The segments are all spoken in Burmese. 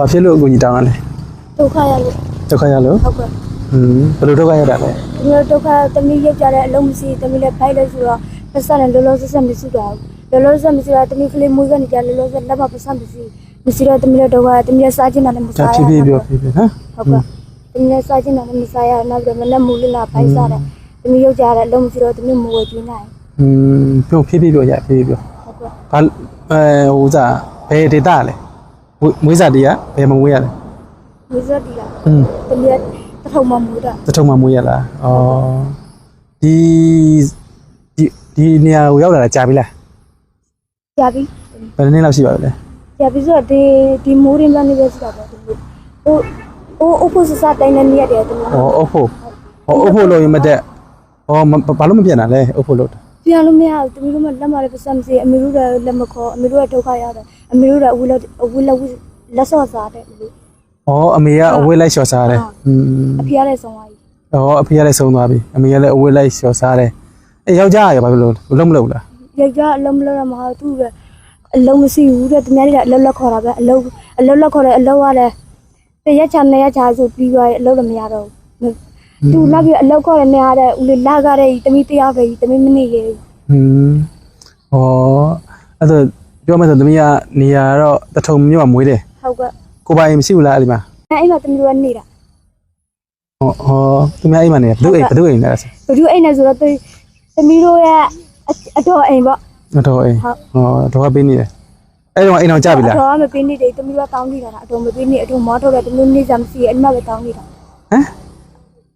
ဘာဖြစ်လို့အကူကြီးတောင်းရလဲဒုက္ခရလို့ဒုက္ခရလို့ဟုတ်ကဲ့ဟင်းဘယ်လိုဒုက္ခရတာလဲဒီလိုဒုက္ခသမီးရောက်ကြတဲ့အလုံးမရှိသမီးလည်းဖိုက်လို့ဆိုတော့ပတ်စံနဲ့လောလောဆယ်ဆယ်မရှိတော့ဘူးလောလောဆယ်မရှိတော့သမီးကလေးမွေးကနေကြလောလောဆယ်လက်မပတ်စံမရှိမရှိတော့သမီးလည်းဒုက္ခသမီးလည်းစားချင်တာလည်းမဒါစားရဖြည်းဖြည်းပြောဖြည်းဖြည်းနော်ဟုတ်ကဲ့သမီးလည်းစားချင်တာလည်းမစားရနောက်ပြီးမနဲ့မူလလာဖိုက်စားတယ်သမီးရောက်ကြတဲ့အလုံးမရှိတော့သမီးမဝယ်ကြည့်နိုင်ဟင်းပြောဖြည်းဖြည်းပြောရဖြည်းဖြည်းပြောဟုတ်ကဲ့ဘာအဲဟိုစားဘယ်ဒေတာလဲ မွေးမွေးစားတရားဘယ်မှာမွေးရလဲမွေးစားဒီလားဟင်းသမီးလည်းတစ်ထုံမှမူတာတထုံမှာမွေးရလားဩဒီဒီဒီနေရာကိုရောက်လာတာကြာပြီလားကြာပြီဘယ်နှစ်လောက်ရှိပါလဲကြာပြီဆိုတော့ဒီဒီမိုးရင်းကနေပဲစီတာပေါ့ဒီလိုဟိုဟိုအဖို့စစတိုင်းနေနေရတယ်သမီးဩအုပ်ဖို့ဟောအုပ်ဖို့လို့ရင်မတက်ဩဘာလို့မပြန်တာလဲအုပ်ဖို့လို့ ပြန်လို့မရဘူးတမီးတို့မှလက်မလည်းပတ်စံမရှိအမေတို့လည်းလက်မခေါ်အမေတို့ကဒုက္ခရတယ်အမေတို့လည်းအဝိလက်အဝိလက်ဝိလက်စော့စားတယ်လို့ဩအမေကအဝေးလိုက်လျှော်စားတယ်ဟင်းအဖေကလည်းဆုံးသွားပြီ။အော်အဖေကလည်းဆုံးသွားပြီ။အမေကလည်းအဝေးလိုက်လျှော်စားတယ်။အဲယောက်ျားရဘာဖြစ်လို့လုံးမလုံးလားယောက်ျားအလုံးမလို့တော့မဟုတ်သူ့ပဲအလုံးမရှိဘူးတဲ့တမီးတွေကအလုံးလက်ခေါ်တာပဲအလုံးအလုံးလက်ခေါ်တယ်အလုံးကလည်းတရက်ချနှစ်ရက်ချဆိုပြီးသွားအလုံးလည်းမရတော့ဘူး သူနောက်ပြီးအလုံးခေါ်တယ်နေရတဲ့ဦးလေးလာကြတဲ့တမီးတရားပဲတမီးမနေရဘူး။ဟင်း။အော်အဲ့တော့ပြောမယ်ဆိုသမီးကနေရာတော့တထုံမြို့မှာမွေးတယ်ဟုတ်ကဲ့။ကိုပိုင်မရှိဘူးလားအဲ့ဒီမှာအဲ့မှာတမီးတို့ကနေတာ။ဟောဟောသူများအိမ်မှာနေဘယ်သူအိမ်ဘယ်သူအိမ်လဲဆိုဘယ်သူအိမ်နဲ့ဆိုတော့တမီးတို့ရဲ့အတော်အိမ်ပေါ့။မတော်အိမ်ဟုတ်။ဟောတော့ပေးနေတယ်။အဲ့တော့အိမ်အောင်ကြပြီလားအတော်ကမပေးနေတယ်တမီးတို့တောင်းနေတာအတော်မပေးနေအတော်မောထုတ်တယ်တမီးနေစမ်းစီအဲ့ဒီမှာပဲတောင်းနေတာ။ဟမ်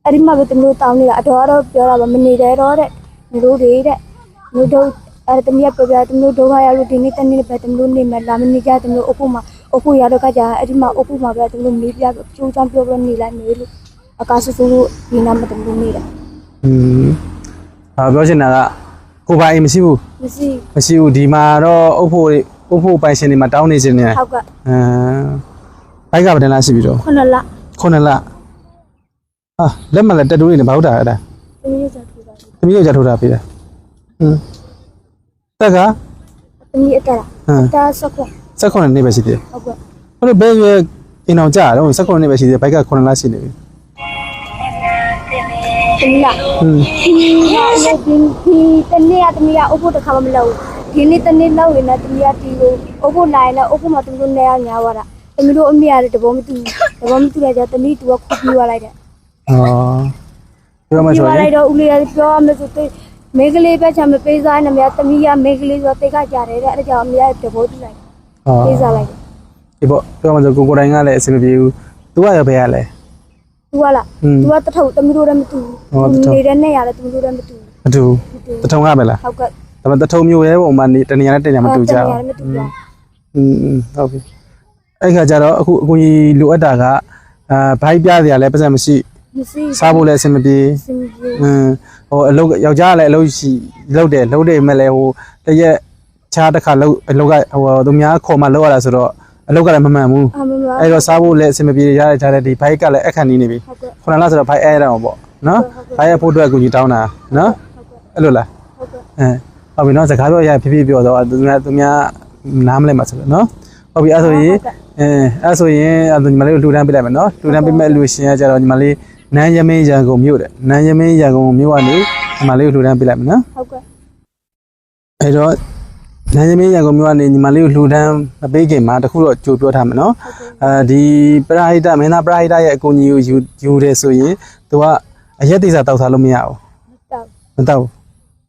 အဲ့ဒီမှာပဲတမီးတို့တောင်းနေတာအတော်ကတော့ပြောတာပါမနေတယ်တော့တဲ့မလို့တွေတဲ့မလို့တို့အဲ့တမီးကပြောပြတမီးတို့ဒုက္ခရလို့ဒီနေ့တနေ့ပဲတမီးတို့နေမယ်လာမနေကြတမီးတို့အဖို့မှာအဖို့ရတော့ကကြအဲ့ဒီမှာအဖို့မှာပဲတမီးတို့မေးပြကျိုးချောင်းပြောပြနေလိုက်နေလို့အကားဆူဆူလို့ဒီနာမတမီးတို့နေတာ။ဟင်း။ဟာပြောချင်တာကကိုပိုင်အိမ်မရှိဘူးမရှိ။မရှိဘူးဒီမှာတော့အုပ်ဖို့အုပ်ဖို့ပိုင်ရှင်တွေမှာတောင်းနေခြင်းနဲ့ဟုတ်ကဲ့အမ်ဘိုက်ကဗဒန်လားရှိပြီတော့ခုနလခုနှစ်လ ဟာလက်မလက်တက်တူးနေတယ်ဘာဟုတ်တာအဲ့ဒါတမီးတို့စားထူတာသမီးယောက်ျားထိုးတာပေးတာဟွန်းတက်ကတမီးအတက်ဟမ်တာဆက်ခွန်စက်ခုနှစ်နှစ်ပဲရှိသေးတယ်ဟုတ်ကဲ့ဟုတ်လို့ဘယ်ရွယ်အင်အောင်ကြာတော့စက်ခုနှစ်နှစ်ပဲရှိသေးတယ်ဘိုက်ကခုနှစ်လရှိနေပြီတမီးကဟွန်းဒီနေ့ဒီဒီတနေ့ကတမီးကအုပ်ဖို့တစ်ခါမှမလုပ်ဘူးဒီနေ့တနေ့လောက်ရင်လည်းတမီးကဒီကိုအုပ်ဖို့နိုင်လည်းအုပ်ဖို့မှာတမီးတို့နေရညာသွားတာတမီးတို့အမေရတယ်တဘောမတူတဘောမတူလိုက်ကြတမီးတူကခုပြီးသွားလိုက်တယ် အော်ပြောမှပြီးဆိုသွားရလိုင်က်တော့ဦးလေးကပြောရမယ်ဆိုသိမိန်းကလေးပဲချာမပေးစားနဲ့မြတ်တမီးကမိန်းကလေးဆိုတိတ်ကကြတယ်တဲ့အဲ့ဒါကြောင့်အမေကတဘောတူလိုက်အော်ပေးစားလိုက်တယ်ဒီပေါ့ပြောမှဆိုကိုကိုတိုင်းကလည်းအဆင်မပြေဘူးသူကရောဘယ်ရလဲသူကလားဟွန်းသူကတထုပ်တမီးတို့လည်းမတူဟောတဘူးထုပ်နေတဲ့နဲ့ရတယ်တမီးတို့လည်းမတူမတူဘူးမတူတထုံကပဲလားဟုတ်ကဲ့ဒါပေမဲ့တထုံမျိုးရဲ့ပုံမှန်နေတနေရာနဲ့တနေရာမတူကြတဘူးနေရာလည်းမတူဘူးอืมဟုတ်ပြီအဲ့ခါကျတော့အခုအကူကြီးလိုအပ်တာကအာဘိုက်ပြစရာလည်းပတ်စံမရှိမရှိ စားဖို့လည်းအဆင်မပြေစင်ပြေอืมဟိုအလုပ်ယောက်ျားကလည်းအလုပ်ရှိလုပ်တယ်လုပ်တယ်မဲ့လည်းဟိုတရက်ခြားတစ်ခါလုပ်အလုပ်ကဟိုသူများခေါ်မှလုပ်ရတာဆိုတော့အလုပ်ကလည်းမမှန်ဘူးအမမအဲ့တော့စားဖို့လည်းအဆင်မပြေရတဲ့ခြားတဲ့ဒီဘိုက်ကလည်းအခက်နေနေပြီဟုတ်ကဲ့ခုနကဆိုတော့ဘိုက်အဲရအောင်ပေါ့နော်ဘိုက်ရဖို့အတွက်အကူကြီးတောင်းတာနော်ဟုတ်ကဲ့အဲ့လိုလားဟုတ်ကဲ့အဲဟုတ်ပြီနော်စကားပြောရဖြည်းဖြည်းပြောတော့သူများသူများနားမလဲမှာဆိုလို့နော်ဟုတ်ပြီအဲ့ဆိုရင်အဲအဲ့ဆိုရင်အဲ့ညီမလေးကိုလှူဒန်းပေးလိုက်မယ်နော်လှူဒန်းပေးမဲ့လူရှင်ကကြတော့ညီမလေး နန်းရမင်းရန်ကုန်မြို့တဲ့နန်းရမင်းရန်ကုန်မြို့ကနေညီမလေးကိုလှူဒန်းပေးလိုက်မယ်နော်ဟုတ်ကဲ့အဲ့တော့နန်းရမင်းရန်ကုန်မြို့ကနေညီမလေးကိုလှူဒန်းမပေးခင်မှာတခုတော့ကြိုပြောထားမယ်နော်ဟုတ်ကဲ့အဲဒီပရာဟိတမင်းသားပရာဟိတရဲ့အကူအညီကိုယူယူတယ်ဆိုရင်သူကအရက်တိစားတောက်စားလို့မရဘူးတောက်မတောက်ဘူး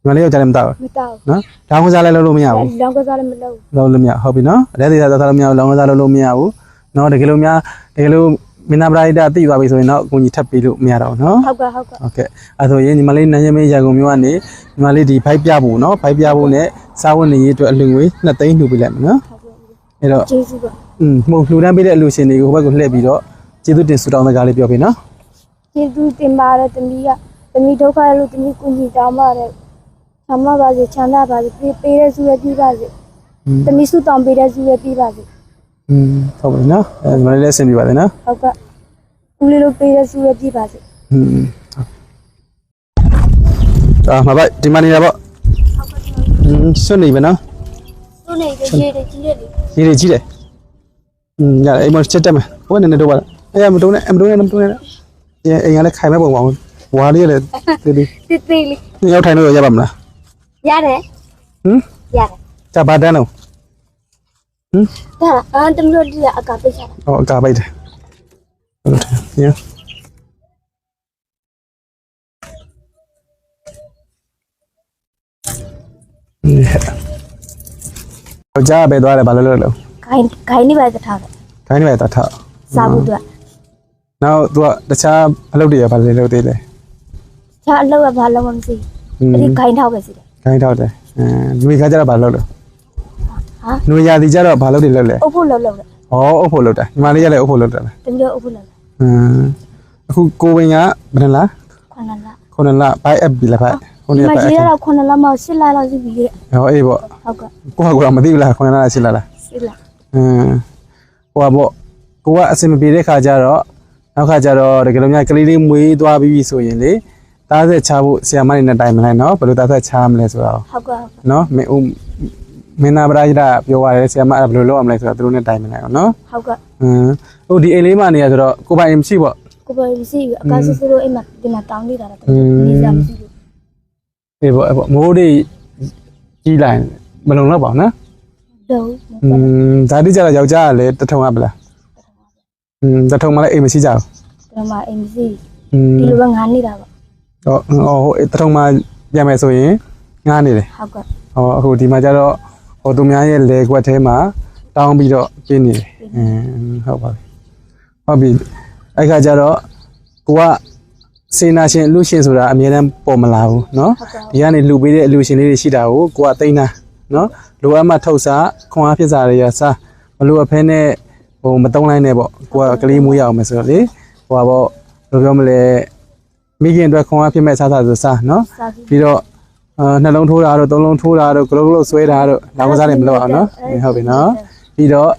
ညီမလေးယောက်ျားလည်းမတောက်ဘူးမတောက်နော်တောင်းကစားလည်းလုပ်လို့မရဘူးလောင်းကစားလည်းမလုပ်လုံးလို့မရဟုတ်ပြီနော်အလဲသေးတာသာလို့မရဘူးလောင်းကစားလို့လို့မရဘူးနော်တကယ်လို့များတကယ်လို့ မင်းသားပရိဒါတိသွားပြီဆိုရင်တော့အကူကြီးထပ်ပေးလို့မရတော့ဘူးနော်ဟုတ်ကဲ့ဟုတ်ကဲ့ဟုတ်ကဲ့အဲဆိုရင်ညီမလေးနန်းရမင်းရကုန်မြို့ကနေညီမလေးဒီဖိုက်ပြဖို့နော်ဖိုက်ပြဖို့ ਨੇ စားဝတ်နေရေးအတွက်အလှူငွေ2သိန်းလှူပေးလိုက်မယ်နော်အဲ့တော့ကျေးဇူးပါอืมမှုလှူဒန်းပေးတဲ့အလှူရှင်တွေကိုဟိုဘက်ကိုလှည့်ပြီးတော့ကျေးဇူးတင်ဆုတောင်းစကားလေးပြောပေးနော်ကျေးဇူးတင်ပါတယ်တမီးကတမီးဒုက္ခလို့တမီးကူညီတောင်းပါတယ်ဆမပါစေချမ်းသာပါစေပေးပေးတဲ့ဆုရပြပါစေတမီးဆုတောင်းပေးတဲ့ဆုရပြပါစေ อืมဟုတ်ပြီနော်အဲညီမလေးလည်းအဆင်ပြေပါတယ်နော် ဟုတ်ကဲ့ဦးလေးတို့ပေးတဲ့စုရပြပါစေ อืมအာမပိုက်ဒီမနေရပေါ့ ဟုတ်ကဲ့ อืมစွန့်နေပြီနော် သူနေရေးတယ်ကြီးတယ်လေ ရေတွေကြီးတယ် อืมရတယ်အိမ်မချက်တက်မယ်ဘိုးကနေနေတော့ပါလားအဲ့ရမတုံးနဲ့အမတုံးနဲ့မတုံးနဲ့အဲ့အိမ်ကလည်းခိုင်မဲ့ပုံပါဘူးဝါလေးလည်းတေးသေး တိတိလေး နှစ်ယောက်ထိုင်လို့ရပါမလား ရတယ် ဟမ် ရတယ် ကြပါတန်း တော့ဒါအာတမလို့ဒီကအကပိတ်ချတာဟောအကာပိုက်တယ်ဟုတ်တယ်ညယောက်ျားပဲသွားတယ်ဘာလို့လဲလို့ခိုင်းခိုင်းနေပါတထားတယ်ခိုင်းနေပဲတတ်ထစားဖို့အတွက်နောက်သူကတခြားအလုပ်တွေရဘာလဲလုပ်သေးလဲချာအလုပ်ကဘာလုပ်မှမသိอืมဘူးအဲ့ဒီခိုင်းထောက်ပဲစီတယ်ခိုင်းထောက်တယ်အဲလူကြီးကကြတော့ဘာလုပ်လို့ ဟာလူရာဒီကြတော့ဘာလုပ်တွေလုပ်လဲအုပ်ဖို့လုပ်လုပ်တယ်ဩအုပ်ဖို့လုပ်တာညီမလေးကလည်းအုပ်ဖို့လုပ်တယ်လားတမျိုးအုပ်ဖို့လုပ်တယ်အင်းအခုကိုဝင်ကဘယ်နှလားခွန်းလာခုနလားဘိုက်အပ်ပြီလားဘိုက်ခုနဒီကမှာဘိုက်ရေးရတော့ခွန်းလာမှ8လလောက်ရှိပြီလေဟောအေးပေါ့ဟုတ်ကဲ့ကိုကကတော့မသိဘူးလားခုနလားရှိလားလား8လအင်းဟိုကပေါ့ကိုကအစင်မပြေတဲ့ခါကျတော့နောက်ခါကျတော့တကယ်လို့များကလေးလေးမွေးသွားပြီးပြီဆိုရင်လေသားဆက်ချဖို့ဆရာမနေနဲ့တိုင်မလိုက်နော်ဘယ်လိုသားဆက်ချမလဲဆိုတော့ဟုတ်ကဲ့နော်မင်းဦး မင်းနာပရာကြီးကပြောရတယ်ဆရာမအဲ့ဒါဘယ်လိုလုပ်ရမလဲဆိုတော့သူတို့နဲ့တိုင်မလိုက်အောင်နော် ဟုတ်ကဲ့ အင်းဟိုဒီအိမ်လေးမှနေရဆိုတော့ကိုပိုင်အိမ်မရှိပေါ့ ကိုပဲမရှိဘူးအကားစစ်စစ်လို့အိမ်မှာဒီမှာတောင်းနေတာတော့ อืม နေစားမရှိဘူး အေးပေါ့အဲ့ပေါ့မိုးတွေကြီးလိုက်မလုံတော့ပါဘူးနော် တော့ อืมဒါတိကျတော့ယောက်ျားကလည်းတထုံရပလားอืมတထုံမှလည်းအိမ်မရှိကြဘူး ဒီမှာအိမ်မရှိ อืม ဒီလိုပဲငါနေတာပေါ့ ဟောဟောဟိုတထုံမှပြန်မယ်ဆိုရင်ငားနေတယ် ဟုတ်ကဲ့ ဟောအခုဒီမှာကျတော့ ဟိုသူများရဲ့လေကွက်ထဲမှာတောင်းပြီးတော့ပြင်းနေတယ်อืมဟုတ်ပါပြီဟုတ်ပြီအဲ့ခါကျတော့ကိုကစေနာရှင်အလူရှင်ဆိုတာအများတန်းပေါ်မလာဘူးเนาะ ဟုတ်ကဲ့ ဒီကနေလှူပေးတဲ့အလူရှင်လေးတွေရှိတာကိုကိုကတိန်းတာနော်လိုအပ်မှထုတ်စားခွန်အားဖြစ်စားရရစားမလိုအပ်ဖဲနဲ့ဟိုမတုံးလိုက်နဲ့ပေါ့ကိုကကလေးမွေးရအောင်မယ်ဆိုတော့လေဟိုကပေါ့ဘယ်လိုပြောမလဲမိခင်အတွက်ခွန်အားဖြစ်မဲ့စားစားဆိုစားနော် စားပြီး ပြီးတော့ အာနှလုံးထိုးတာတို့သုံးလုံးထိုးတာတို့ဂလုတ်ဂလုတ်ဆွဲတာတို့လောက်ကစားတွေမလုပ်အောင်နော်ဟုတ်ပြီနော်ပြီးတော့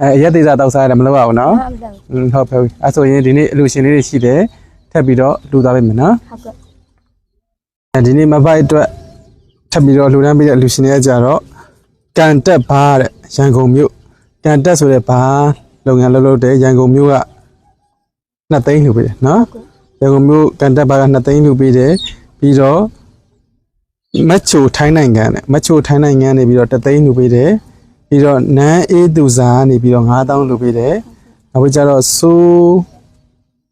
အဲရက်သေးစားတောက်စားရတယ်မလုပ်အောင်နော်ဟုတ်ကဲ့อืมဟုတ်ပြီအဲဆိုရင်ဒီနေ့အလူရှင်လေးတွေရှိတယ်ထပ်ပြီးတော့လှူသွားပေးမယ်နော်ဟုတ်ကဲ့အဲဒီနေ့မပိုက်အတွက်ထပ်ပြီးတော့လှူဒန်းပေးတဲ့အလူရှင်တွေကကြတော့ကန်တက်ဘာတဲ့ရန်ကုန်မြို့ကန်တက်ဆိုတဲ့ဘာလုပ်ငန်းလုပ်လို့တဲ့ရန်ကုန်မြို့ကနှစ်သိန်းလှူပေးတယ်နော်ရန်ကုန်မြို့ကန်တက်ဘာကနှစ်သိန်းလှူပေးတယ်ပြီးတော့ မက်ချိုထိုင်းနိုင်ငံနဲ့မက်ချိုထိုင်းနိုင်ငံနေပြီးတော့တသိန်းလှူပေးတယ်ပြီးတော့နန်းအေးသူစာကနေပြီးတော့9000လှူပေးတယ်နောက်ပြီးကြတော့စိုး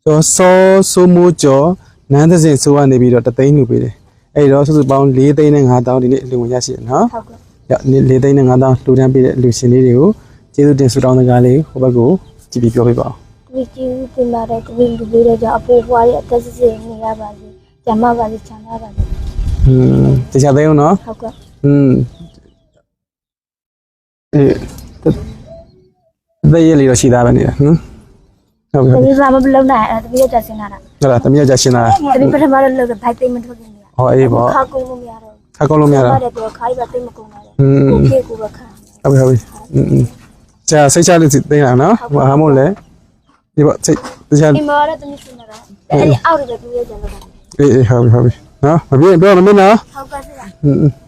ကျော်စောစိုးမိုးကျော်နန်းသစင်စိုးကနေပြီးတော့တသိန်းလှူပေးတယ်အဲ့တော့စုစုပေါင်း၄သိန်းနဲ့5000ဒီနေ့အလူဝင်ရရှိတယ်နော်ဟုတ်ကဲ့။ရ၄သိန်းနဲ့5000လှူဒန်းပေးတဲ့လူရှင်လေးတွေကိုကျေးဇူးတင်ဆုတောင်းတဲ့ကားလေးဟိုဘက်ကိုကြည့်ပြီးပြောပြပါဦးဒီကြည့်တင်လာတဲ့ကိုင်းလူတွေကြောင့်အဖိုးဖွားရဲ့အသက်စစ်စစ်နေရပါစေ။ကျမပါစေချမ်းသာပါစေ။ ဟွန်းတရားသိအောင်နော်။ဟုတ်ကဲ့။ဟွန်းအေးတည်းရလေးတော့ရှိသားပဲနေတာဟွန်းဟုတ်။ပြီဒီစားမလုံးနိုင်အဲ့တပည့်တက်စင်လာတာဟုတ်လားတမီးကြရှင်းလာတာ။တပည့်ပထမတော့လုပ်တဲ့ဘိုက်သိမ့်မထွက်ခင်နေရဟောအေးပေါ့။ခါကုန်လို့မရတော့ခါကောင်းလို့မရဘူးတာ။ဟုတ်တယ်တော့ခါရီပါသိမ့်မကုန်တော့ဟွန်းဘူး။ကိုပြေကိုပဲခါဟုတ်ပြီဟုတ်ပြီဟွန်းကြာစိတ်ချလို့သိနေတာနော်ဟာမို့လဲဒီပေါ့စိတ်တရား။ဒီမှာတော့တမီးစင်လာတာ။အဲ့ဒီအောက်တွေတူရဲ့ကျန်တော့အေးအေးဟုတ်ပြီဟုတ်ပြီ နော်မပြေပြောမမင်းနော်ဟုတ်ကဲ့ဆရာဟွန်း